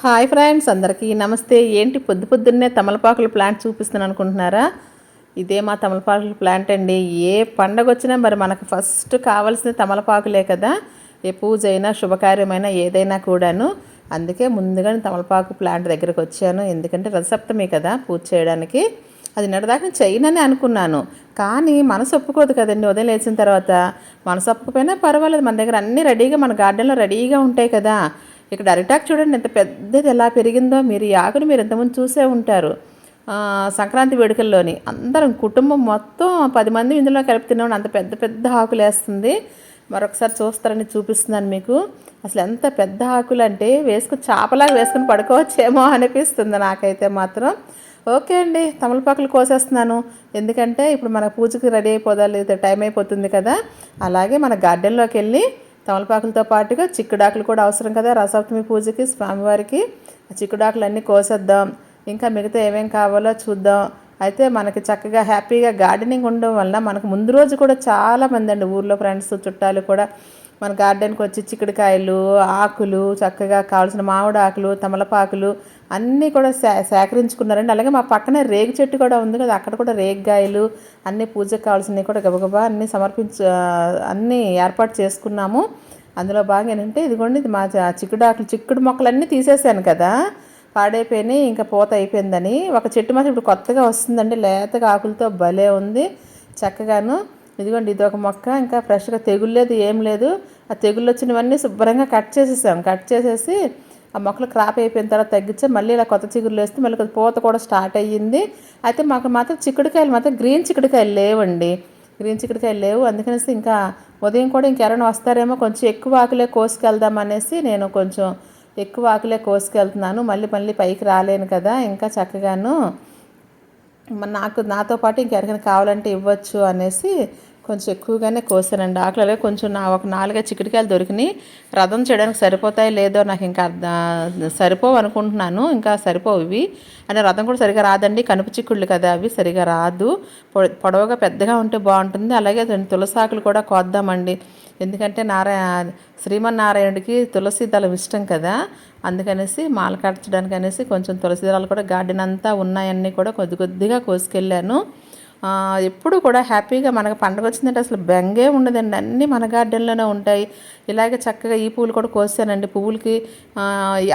Hi friends అందరికీ నమస్తే. ఏంటి పొద్దు పొద్దున్నే తమలపాకుల ప్లాంట్ చూపిస్తున్నాను అనుకుంటున్నారా? ఇదే మా తమలపాకుల ప్లాంట్ అండి. ఏ పండగ వచ్చినా మరి మనకు ఫస్ట్ కావాల్సిన తమలపాకులే కదా. ఏ పూజ అయినా శుభకార్యమైనా ఏదైనా కూడాను. అందుకే ముందుగా తమలపాకు ప్లాంట్ దగ్గరకు వచ్చాను. ఎందుకంటే రథసప్తమి కదా పూజ చేయడానికి. అది నిన్నటిదాకా చేయనని అనుకున్నాను. కానీ మనసు ఒప్పుకోదు కదండి ఉదయం లేచిన తర్వాత. మనసు ఒప్పుకపోయినా పర్వాలేదు మన దగ్గర అన్నీ రెడీగా మన గార్డెన్లో రెడీగా ఉంటాయి కదా. ఇక్కడ అరిటాక్ చూడండి ఎంత పెద్దది ఎలా పెరిగిందో మీరు ఈ ఆకుని మీరు ఎంతమంది చూసే ఉంటారు. సంక్రాంతి వేడుకల్లోని అందరం కుటుంబం మొత్తం పది మంది ఇందులో కలిపి తిన్నాం అంత పెద్ద పెద్ద ఆకులు వేస్తుంది. మరొకసారి చూస్తారని చూపిస్తున్నాను మీకు. అసలు ఎంత పెద్ద ఆకులు అంటే వేసుకుని చేపలాగా వేసుకుని పడుకోవచ్చేమో అనిపిస్తుంది నాకైతే మాత్రం. ఓకే అండి తమలపాకులు కోసేస్తున్నాను. ఎందుకంటే ఇప్పుడు మన పూజకి రెడీ అయిపోదాలి టైం అయిపోతుంది కదా. అలాగే మన గార్డెన్లోకి వెళ్ళి తమలపాకులతో పాటుగా చిక్కుడాకులు కూడా అవసరం కదా. రసప్తమి పూజకి స్వామివారికి చిక్కుడాకులు అన్నీ కోసేద్దాం. ఇంకా మిగతా ఏమేం కావాలో చూద్దాం. అయితే మనకి చక్కగా హ్యాపీగా గార్డెనింగ్ ఉండడం వల్ల మనకు ముందు రోజు కూడా చాలా మంది అండి ఊర్లో ఫ్రెండ్స్ చుట్టాలు కూడా మన గార్డెన్కి వచ్చి చిక్కుడుకాయలు ఆకులు చక్కగా కావాల్సిన మామిడి ఆకులు తమలపాకులు అన్నీ కూడా సే సేకరించుకున్నారండి. అలాగే మా పక్కనే రేగు చెట్టు కూడా ఉంది కదా అక్కడ కూడా రేగ్గాయలు అన్నీ పూజకు కావాల్సినవి కూడా గబగబా అన్నీ సమర్పించ అన్నీ ఏర్పాటు చేసుకున్నాము. అందులో బాగా ఏంటంటే ఇదిగోండి ఇది మా చిక్కుడాకులు చిక్కుడు ఆకులు చిక్కుడు మొక్కలన్నీ తీసేసాను కదా పాడైపోయినాయి ఇంకా పూత అయిపోయిందని. ఒక చెట్టు మాత్రం ఇప్పుడు కొత్తగా వస్తుందండి లేతగా ఆకులతో భలే ఉంది చక్కగాను. ఇదిగోండి ఇది ఒక మొక్క ఇంకా ఫ్రెష్గా తెగులు లేదు ఏం లేదు. ఆ తెగుళ్ళు వచ్చినవన్నీ శుభ్రంగా కట్ చేసేసాం. కట్ చేసేసి ఆ మొక్కలు క్రాప్ అయిపోయిన తర్వాత తగ్గించి మళ్ళీ ఇలా కొత్త చిగురులు వేస్తే మళ్ళీ కొద్ది పూత కూడా స్టార్ట్ అయ్యింది. అయితే మాకు మాత్రం చిక్కుడుకాయలు మాత్రం గ్రీన్ చిక్కుడుకాయలు లేవండి. గ్రీన్ చిక్కుడుకాయలు లేవు. అందుకనేసి ఇంకా ఉదయం కూడా ఇంకెవరైనా వస్తారేమో కొంచెం ఎక్కువ ఆకులే కోసుకెళ్దాం అనేసి నేను కొంచెం ఎక్కువ ఆకులే కోసుకెళ్తున్నాను. మళ్ళీ మళ్ళీ పైకి రాలేను కదా ఇంకా చక్కగాను. నాకు నాతో పాటు ఇంకెవరికైనా కావాలంటే ఇవ్వచ్చు అనేసి కొంచెం ఎక్కువగానే కోసానండి ఆకులలో కొంచెం నా ఒక నాలుగు చిక్కుడుకాయలు దొరికినాయి. రథం చేయడానికి సరిపోతాయి లేదో నాకు ఇంకా అర్థ సరిపోవు అనుకుంటున్నాను. ఇంకా సరిపోవు ఇవి. అంటే రథం కూడా సరిగా రాదండి. కనుపు చిక్కుళ్ళు కదా అవి సరిగా రాదు. పొ- పొడవుగా పెద్దగా ఉంటే బాగుంటుంది. అలాగే తులసాకులు కూడా కోద్దామండి. ఎందుకంటే నారాయణ శ్రీమన్నారాయణుడికి తులసి దళం ఇష్టం కదా. అందుకనేసి మాల కట్టడానికి అనేసి కొంచెం తులసి దళాలు కూడా గార్డెన్ అంతా ఉన్నాయన్నీ కూడా కొద్ది కొద్దిగా కోసుకెళ్ళాను. ఎప్పుడు కూడా హ్యాపీగా మనకు పండుగ వచ్చిందంటే అసలు బెంగే ఉండదండి. అన్నీ మన గార్డెన్లోనే ఉంటాయి. ఇలాగే చక్కగా ఈ పువ్వులు కూడా కోసానండి పువ్వులకి.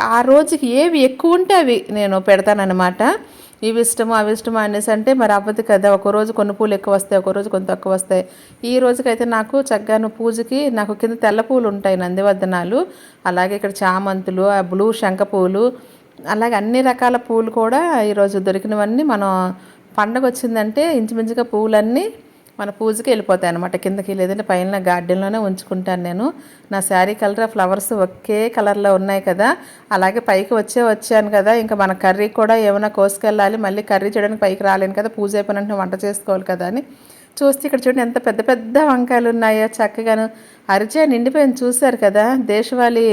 ఆ, రోజుకి ఏవి ఎక్కువ ఉంటే అవి నేను పెడతానన్నమాట. ఇవి ఇష్టము అవి ఇష్టము అనేసి అంటే మరి అవ్వదు కదా. ఒక రోజు కొన్ని పూలు ఎక్కువ వస్తాయి ఒక రోజు కొన్ని తక్కువ వస్తాయి. ఈ రోజుకైతే నాకు చక్కగాను పూజకి నాకు కింద తెల్ల పూలు ఉంటాయి నందివర్ధనాలు. అలాగే ఇక్కడ చామంతులు ఆ బ్లూ శంఖ పూలు అలాగే అన్ని రకాల పూలు కూడా ఈరోజు దొరికినవన్నీ మనం పండగ వచ్చిందంటే ఇంచుమించుగా పువ్వులన్నీ మన పూజకి వెళ్ళిపోతాయి అనమాట కిందకి లేదంటే పైన గార్డెన్లోనే ఉంచుకుంటాను నేను. నా శారీ కలర్ ఆ ఫ్లవర్స్ ఒకే కలర్లో ఉన్నాయి కదా. అలాగే పైకి వచ్చే వచ్చాను కదా. ఇంకా మన కర్రీ కూడా ఏమైనా కోసుకెళ్ళాలి మళ్ళీ కర్రీ చేయడానికి పైకి రాలేను కదా. పూజ అయిపోయినట్టు వంట చేసుకోవాలి కదా అని చూస్తే ఇక్కడ చూడండి ఎంత పెద్ద పెద్ద వంకాయలు ఉన్నాయో చక్కగాను. అరిచే నిండిపోయింది చూశారు కదా. దేశవాళీ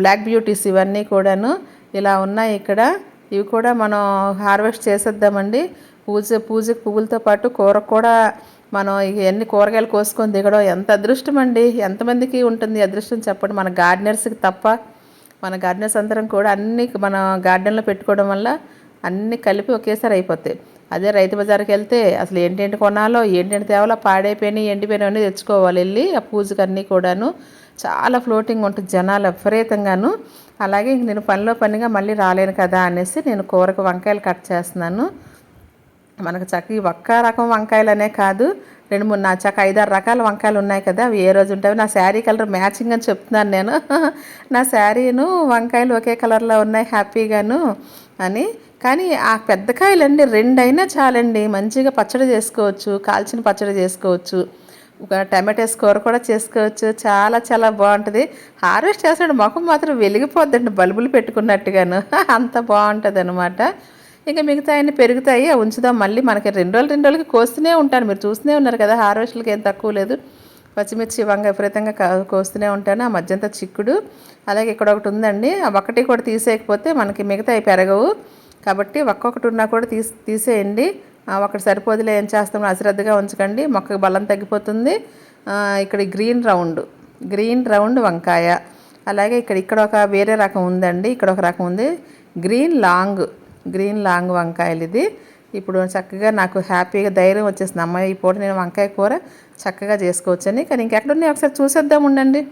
బ్లాక్ బ్యూటీస్ ఇవన్నీ కూడాను ఇలా ఉన్నాయి ఇక్కడ. ఇవి కూడా మనం హార్వెస్ట్ చేసేద్దామండి. పూజ పూజకి పువ్వులతో పాటు కూర కూడా మనం ఎన్ని కూరగాయలు కోసుకొని దిగడం ఎంత అదృష్టం అండి. ఎంతమందికి ఉంటుంది అదృష్టం చెప్పండి. మన గార్డెనర్స్కి తప్ప మన గార్డెనర్స్ అందరం కూడా అన్ని మన గార్డెన్లో పెట్టుకోవడం వల్ల అన్నీ కలిపి ఒకేసారి అయిపోతాయి. అదే రైతు బజార్కి వెళ్తే అసలు ఏంటేంటి కొనాలో ఏంటేంటి తేవాలో పాడైపోయినాయి ఎండిపోయినవన్నీ తెచ్చుకోవాలి వెళ్ళి ఆ పూజకు అన్నీ కూడాను. చాలా ఫ్లోటింగ్ ఉంటుంది జనాలు విపరీతంగాను. అలాగే ఇంక నేను పనిలో పనిగా మళ్ళీ రాలేను కదా అనేసి నేను కూరకు వంకాయలు కట్ చేస్తున్నాను. మనకు చక్క ఈ ఒక్క రకం వంకాయలు అనే కాదు. రెండు మూడు నా చక్క ఐదారు రకాల వంకాయలు ఉన్నాయి కదా అవి ఏ రోజు ఉంటాయి. నా శారీ కలర్ మ్యాచింగ్ అని చెప్తున్నాను నేను. నా శారీను వంకాయలు ఒకే కలర్లో ఉన్నాయి హ్యాపీగాను అని. కానీ ఆ పెద్ద కాయలండి రెండైనా చాలండి. మంచిగా పచ్చడి చేసుకోవచ్చు కాల్చిన పచ్చడి చేసుకోవచ్చు. టమాటోస్ కూర కూడా చేసుకోవచ్చు. చాలా చాలా బాగుంటుంది. హార్వెస్ట్ చేసిన ముఖం మాత్రం వెలిగిపోద్దండి. బల్బులు పెట్టుకున్నట్టుగాను. అంత బాగుంటుంది అనమాట ఇంకా మిగతా అన్ని పెరుగుతాయి. అవి ఉంచుదాం. మళ్ళీ మనకి రెండు రోజులు రెండు రోజులకి కోస్తూనే ఉంటాను. మీరు చూస్తూనే ఉన్నారు కదా హార్వెస్ట్లకి ఏం తక్కువ లేదు. పచ్చిమిర్చి వంగ విపరీతంగా కోస్తూనే ఉంటాను. ఆ మధ్యంతా చిక్కుడు. అలాగే ఇక్కడ ఒకటి ఉందండి. ఒకటి కూడా తీసేయకపోతే మనకి మిగతా పెరగవు. కాబట్టి ఒక్కొక్కటి ఉన్నా కూడా తీసి తీసేయండి. ఒకటి సరిపోదులే ఏం చేస్తామో అశ్రద్ధగా ఉంచకండి మొక్కకు బలం తగ్గిపోతుంది. ఇక్కడ గ్రీన్ రౌండ్ గ్రీన్ రౌండ్ వంకాయ. అలాగే ఇక్కడ ఇక్కడ ఒక వేరే రకం ఉందండి ఇక్కడ ఒక రకం ఉంది. గ్రీన్ లాంగ్ గ్రీన్ లాంగ్ వంకాయలు ఇది. ఇప్పుడు చక్కగా నాకు హ్యాపీగా ధైర్యం వచ్చేసింది. అమ్మాయి ఈ పూట నేను వంకాయ కూర చక్కగా చేసుకోవచ్చని. కానీ ఇంకెక్కడున్నాయి ఒకసారి చూసేద్దాం ఉండండి.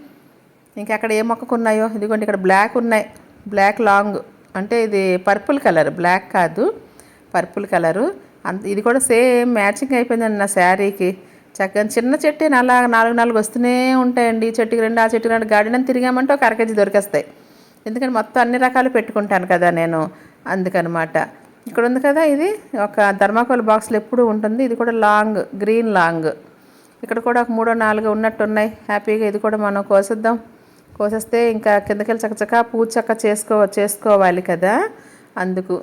ఇంకెక్కడ ఏ మొక్కకు ఉన్నాయో? ఇదిగోండి ఇక్కడ బ్లాక్ ఉన్నాయి. బ్లాక్ లాంగ్ అంటే ఇది పర్పుల్ కలర్ బ్లాక్ కాదు పర్పుల్ కలరు. అంత ఇది కూడా సేమ్ మ్యాచింగ్ అయిపోయిందండి నా శారీకి. చక్కగా చిన్న చెట్టు అలా నాలుగు నాలుగు వస్తూనే ఉంటాయండి. ఈ చెట్టుకి రెండు ఆ చెట్టుకి రెండు గార్డెన్ తిరిగామంటే ఒక అరకేజీ దొరికేస్తాయి. ఎందుకంటే మొత్తం అన్ని రకాలు పెట్టుకుంటాను కదా నేను. అందుకనమాట. ఇక్కడ ఉంది కదా ఇది ఒక ధర్మాకోల్ బాక్స్లో ఎప్పుడు ఉంటుంది. ఇది కూడా లాంగ్ గ్రీన్ లాంగ్. ఇక్కడ కూడా ఒక మూడో నాలుగు ఉన్నట్టు ఉన్నాయి. హ్యాపీగా ఇది కూడా మనం కోసేద్దాం. కోసేస్తే ఇంకా కిందకెళ్ళి చక్కచక్క పూచక్క చేసుకో చేసుకోవాలి కదా. అందుకు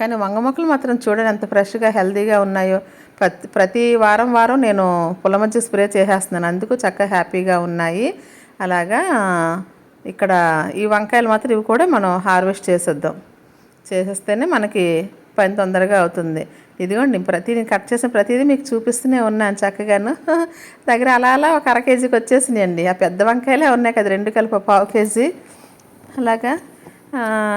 కానీ వంగ మొక్కలు మాత్రం చూడండి ఎంత ఫ్రెష్గా హెల్తీగా ఉన్నాయో. ప్రతి ప్రతి వారం వారం నేను పుల్ల మధ్య స్ప్రే చేసేస్తున్నాను. అందుకు చక్కగా హ్యాపీగా ఉన్నాయి. అలాగా ఇక్కడ ఈ వంకాయలు మాత్రం ఇవి కూడా మనం హార్వెస్ట్ చేసేద్దాం. చేసేస్తేనే మనకి పని తొందరగా అవుతుంది. ఇదిగోండి ప్రతి నేను కట్ చేసిన ప్రతిదీ మీకు చూపిస్తూనే ఉన్నాను చక్కగాను. దగ్గర అలా అలా ఒక అర కేజీకి వచ్చేసినాయండి. ఆ పెద్ద వంకాయలే ఉన్నాయి కదా రెండు కలిపి పావు కేజీ. అలాగా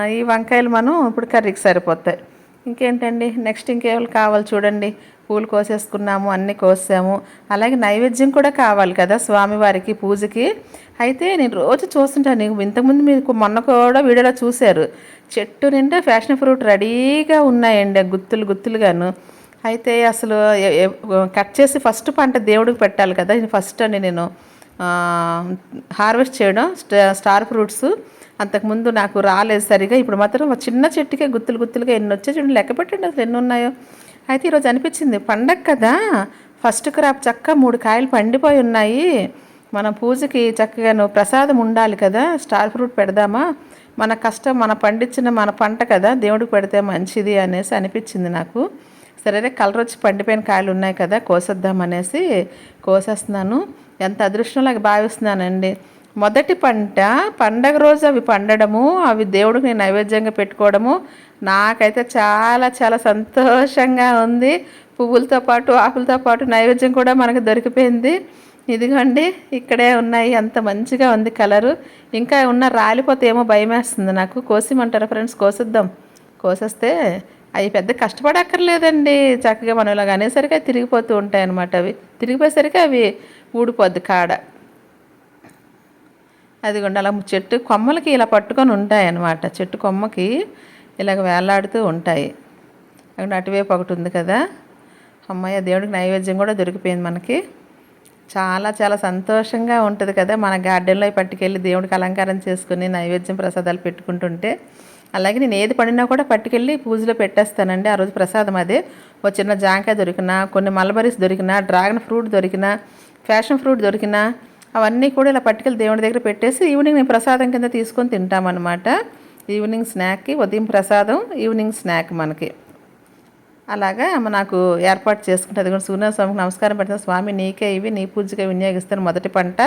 ఈ వంకాయలు మనం ఇప్పుడు కర్రీకి సరిపోతాయి. ఇంకేంటండి? నెక్స్ట్ ఇంకేమైనా కావాలి చూడండి. పూలు కోసేసుకున్నాము అన్నీ కోసాము. అలాగే నైవేద్యం కూడా కావాలి కదా స్వామివారికి పూజకి. అయితే నేను రోజు చూస్తుంటాను. నీకు ఇంతకుముందు మీకు మొన్న కూడా వీడియోలో చూశారు. చెట్టు నిండా ఫ్యాషన్ ఫ్రూట్ రెడీగా ఉన్నాయండి గుత్తులు గుత్తులుగాను. అయితే అసలు కట్ చేసి ఫస్ట్ పంట దేవుడికి పెట్టాలి కదా. ఫస్ట్ అండి నేను. హార్వెస్ట్ చేయడం స్ట- స్టార్ ఫ్రూట్స్. అంతకుముందు నాకు రాలేదు సరిగా. ఇప్పుడు మాత్రం చిన్న చెట్టుకే గుత్తులు గుత్తులుగా ఎన్ని వచ్చాయి చూడండి. లెక్క పెట్టండి అసలు ఎన్ని ఉన్నాయో. అయితే ఈరోజు అనిపించింది పండగ కదా. ఫస్ట్ క్రాప్ చక్క మూడు కాయలు పండిపోయి ఉన్నాయి. మన పూజకి చక్కగాను ప్రసాదం ఉండాలి కదా. స్టార్ ఫ్రూట్ పెడదామా? మన కష్టం మన పండించిన మన పంట కదా. దేవుడికి పెడితే మంచిది అనేసి అనిపించింది నాకు. సరే కలర్ వచ్చి పండిపోయిన కాయలు ఉన్నాయి కదా కోసేద్దాం అనేసి కోసేస్తున్నాను. ఎంత అదృష్టంలాగా భావిస్తున్నానండి. మొదటి పంట పండగ రోజు అవి పండడము అవి దేవుడికి నేను నైవేద్యంగా పెట్టుకోవడము. నాకైతే చాలా చాలా సంతోషంగా ఉంది. పువ్వులతో పాటు ఆకులతో పాటు నైవేద్యం కూడా మనకు దొరికిపోయింది. ఇదిగోండి ఇక్కడే ఉన్నాయి. అంత మంచిగా ఉంది కలరు. ఇంకా ఉన్న రాలిపోతే ఏమో భయమేస్తుంది నాకు. కోసిమంటారా ఫ్రెండ్స్? కోసిద్దాం. కోసేస్తే అవి పెద్ద కష్టపడక్కర్లేదండి. చక్కగా మనం ఇలాగ అనేసరికి అవి తిరిగిపోతూ ఉంటాయి అన్నమాట అవి. తిరిగిపోయేసరికి అవి ఊడిపోద్ది కాడ. అదిగోండి అలా చెట్టు కొమ్మలకి ఇలా పట్టుకొని ఉంటాయి అన్నమాట. చెట్టు కొమ్మకి ఇలాగ వేలాడుతూ ఉంటాయి. అక్కడ అటువైపు ఒకటి ఉంది కదా. అమ్మాయి దేవుడికి నైవేద్యం కూడా దొరికిపోయింది మనకి. చాలా చాలా సంతోషంగా ఉంటుంది కదా మన గార్డెన్లో పట్టుకెళ్ళి దేవుడికి అలంకారం చేసుకుని నైవేద్యం ప్రసాదాలు పెట్టుకుంటుంటే. అలాగే నేను ఏది పడినా కూడా పట్టుకెళ్ళి పూజలో పెట్టేస్తానండి. ఆ రోజు ప్రసాదం అదే. ఒక చిన్న జాంకాయ దొరికినా కొన్ని మలబరీస్ దొరికినా డ్రాగన్ ఫ్రూట్ దొరికినా ఫ్యాషన్ ఫ్రూట్ దొరికినా అవన్నీ కూడా ఇలా పట్టుకెళ్ళి దేవుడి దగ్గర పెట్టేసి ఈవినింగ్ నేను ప్రసాదం కింద తీసుకొని తింటామన్నమాట. ఈవినింగ్ స్నాక్కి ఉదయం ప్రసాదం ఈవినింగ్ స్నాక్ మనకి. అలాగా నాకు ఏర్పాటు చేసుకుంటుంది కూడా. సూర్య స్వామికి నమస్కారం పెడతాను స్వామి నీకే ఇవి నీ పూజగా వినియోగిస్తాను మొదటి పంట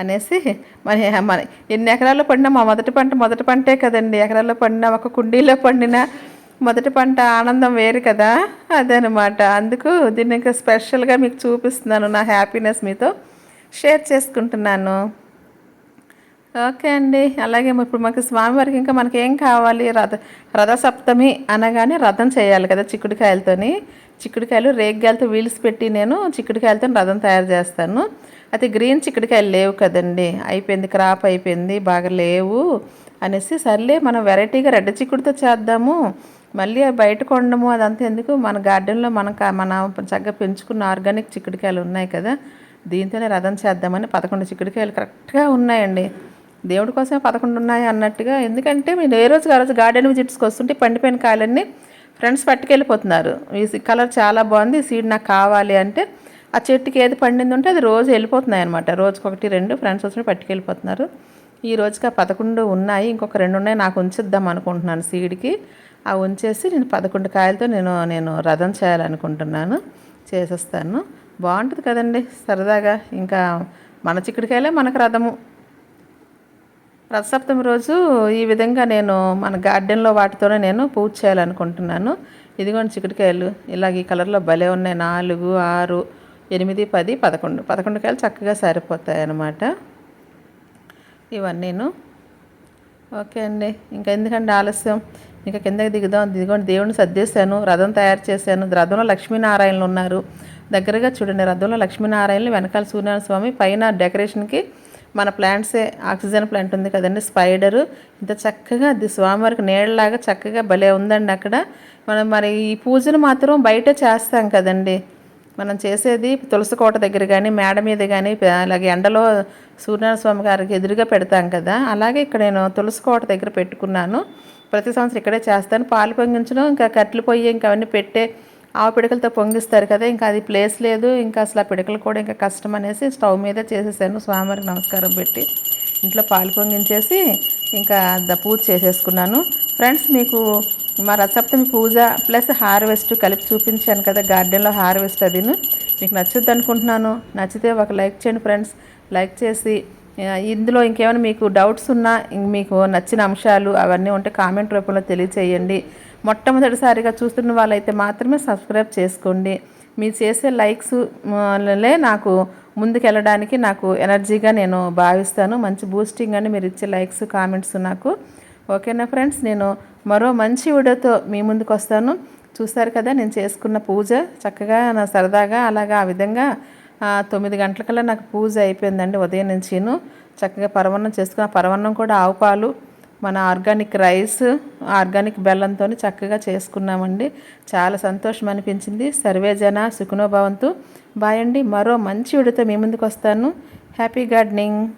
అనేసి మరి మన ఎన్ని ఎకరాల్లో పండినా మా మొదటి పంట మొదటి పంటే కదండి. ఎకరాల్లో పండినా ఒక కుండీలో పండినా మొదటి పంట ఆనందం వేరు కదా. అదనమాట అందుకు దీన్ని ఇంకా స్పెషల్గా మీకు చూపిస్తున్నాను నా హ్యాపీనెస్ మీతో. షేర్ చేసుకుంటున్నాను. ఓకే అండి. అలాగే ఇప్పుడు మాకు స్వామివారికి ఇంకా మనకి ఏం కావాలి? రథ రథసప్తమి అనగానే రథం చేయాలి కదా చిక్కుడుకాయలతోని. చిక్కుడుకాయలు రేగ్గాయలతో వీల్స్ పెట్టి నేను చిక్కుడుకాయలతో రథం తయారు చేస్తాను. అయితే గ్రీన్ చిక్కుడుకాయలు లేవు కదండి. అయిపోయింది క్రాప్ అయిపోయింది బాగా లేవు అనేసి సర్లే మనం వెరైటీగా రెడ్ చిక్కుడుతో చేద్దాము. మళ్ళీ బయట కొనడము అదంతా ఎందుకు? మన గార్డెన్లో మన మన చక్కగా పెంచుకున్న ఆర్గానిక్ చిక్కుడుకాయలు ఉన్నాయి కదా. దీంతోనే రథం చేద్దామని పదకొండు చిక్కుడుకాయలు కరెక్ట్గా ఉన్నాయండి. దేవుడి కోసమే పదకొండు ఉన్నాయి అన్నట్టుగా. ఎందుకంటే మీరు ఏ రోజు ఆ రోజు గార్డెన్ విజిట్స్కి వస్తుంటే పండిపోయిన కాయలన్నీ ఫ్రెండ్స్ పట్టుకెళ్ళిపోతున్నారు. ఈ కలర్ చాలా బాగుంది. సీడ్ నాకు కావాలి అంటే ఆ చెట్టుకి ఏది పండింది ఉంటే అది రోజు వెళ్ళిపోతున్నాయి అనమాట రోజుకి ఒకటి రెండు ఫ్రెండ్స్ వచ్చి పట్టుకెళ్ళిపోతున్నారు. ఈ రోజుకి ఆ పదకొండు ఉన్నాయి. ఇంకొక రెండు ఉన్నాయి. నాకు ఉంచిద్దాం అనుకుంటున్నాను సీడ్కి. ఆ ఉంచేసి నేను పదకొండు కాయలతో నేను నేను రథం చేయాలనుకుంటున్నాను. చేసేస్తాను. బాగుంటుంది కదండి సరదాగా. ఇంకా మన చిక్కుడుకాయలే మనకు రథము. రథసప్తమి రోజు ఈ విధంగా నేను మన గార్డెన్లో వాటితోనే నేను పూజ చేయాలనుకుంటున్నాను. ఇదిగోండి చిక్కుడుకాయలు. ఇలాగ ఈ కలర్లో భలే ఉన్నాయి. నాలుగు ఆరు ఎనిమిది పది పదకొండు. పదకొండు కాయలు చక్కగా సరిపోతాయి అన్నమాట ఇవన్నీను ఓకే అండి. ఇంకా ఎందుకంటే ఆలస్యం? ఇంకా కిందకి దిగుదాం. దిగండి దేవుడిని సర్దేశాను. రథం తయారు చేశాను. రథంలో లక్ష్మీనారాయణలు ఉన్నారు. దగ్గరగా చూడండి రథంలో లక్ష్మీనారాయణలు వెనకాల సూర్యనారాయణ స్వామి పైన డెకరేషన్కి మన ప్లాంట్సే ఆక్సిజన్ ప్లాంట్ ఉంది కదండి స్పైడరు. ఇంత చక్కగా అది స్వామివారికి నీళ్ళలాగా చక్కగా భలే ఉందండి అక్కడ. మనం మరి ఈ పూజలు మాత్రం బయట చేస్తాం కదండి. మనం చేసేది తులసి కోట దగ్గర కానీ మేడ మీద కానీ అలాగే ఎండలో సూర్యనారాయణ స్వామి గారికి ఎదురుగా పెడతాం కదా. అలాగే ఇక్కడ నేను తులసి కోట దగ్గర పెట్టుకున్నాను. ప్రతి సంవత్సరం ఇక్కడే చేస్తాను. పాలు పొంగించడం ఇంకా కట్టెలు పొయ్యి ఇంకా అవన్నీ పెట్టే ఆవు పిడకలతో పొంగిస్తారు కదా ఇంకా అది ప్లేస్ లేదు. ఇంకా అసలు ఆ పిడకలు కూడా ఇంకా కష్టం అనేసి స్టవ్ మీద చేసేసాను. స్వామివారికి నమస్కారం పెట్టి ఇంట్లో పాలు పొంగించేసి ఇంకా పూజ చేసేసుకున్నాను. ఫ్రెండ్స్ మీకు మా రథసప్తమి పూజ ప్లస్ హార్వెస్ట్ కలిపి చూపించాను కదా గార్డెన్లో హార్వెస్ట్ అదిను. మీకు నచ్చుద్ది అనుకుంటున్నాను. నచ్చితే ఒక లైక్ చేయండి ఫ్రెండ్స్. లైక్ చేసి ఇందులో ఇంకేమైనా మీకు డౌట్స్ ఉన్నా మీకు నచ్చిన అంశాలు అవన్నీ ఉంటే కామెంట్ రూపంలో తెలియచేయండి. మొట్టమొదటిసారిగా చూస్తున్న వాళ్ళైతే మాత్రమే సబ్స్క్రైబ్ చేసుకోండి. మీరు చేసే లైక్స్ లే నాకు ముందుకెళ్ళడానికి నాకు ఎనర్జీగా నేను భావిస్తాను. మంచి బూస్టింగ్ అని మీరు ఇచ్చే లైక్స్ కామెంట్స్ నాకు. ఓకేనా ఫ్రెండ్స్ నేను మరో మంచి వీడియోతో మీ ముందుకు వస్తాను. చూస్తారు కదా నేను చేసుకున్న పూజ చక్కగా నా సరదాగా అలాగా ఆ విధంగా తొమ్మిది గంటలకల్లా నాకు పూజ అయిపోయిందండి ఉదయం నుంచిను. చక్కగా పరవన్నం చేసుకున్న పరవన్నం కూడా ఆవు పాలు మన ఆర్గానిక్ రైస్ ఆర్గానిక్ బెల్లంతో చక్కగా చేసుకున్నామండి. చాలా సంతోషం అనిపించింది. సర్వేజన సుఖనోభవంతు బాయ్ అండి. మరో మంచి విడితో మీ ముందుకు వస్తాను. Happy gardening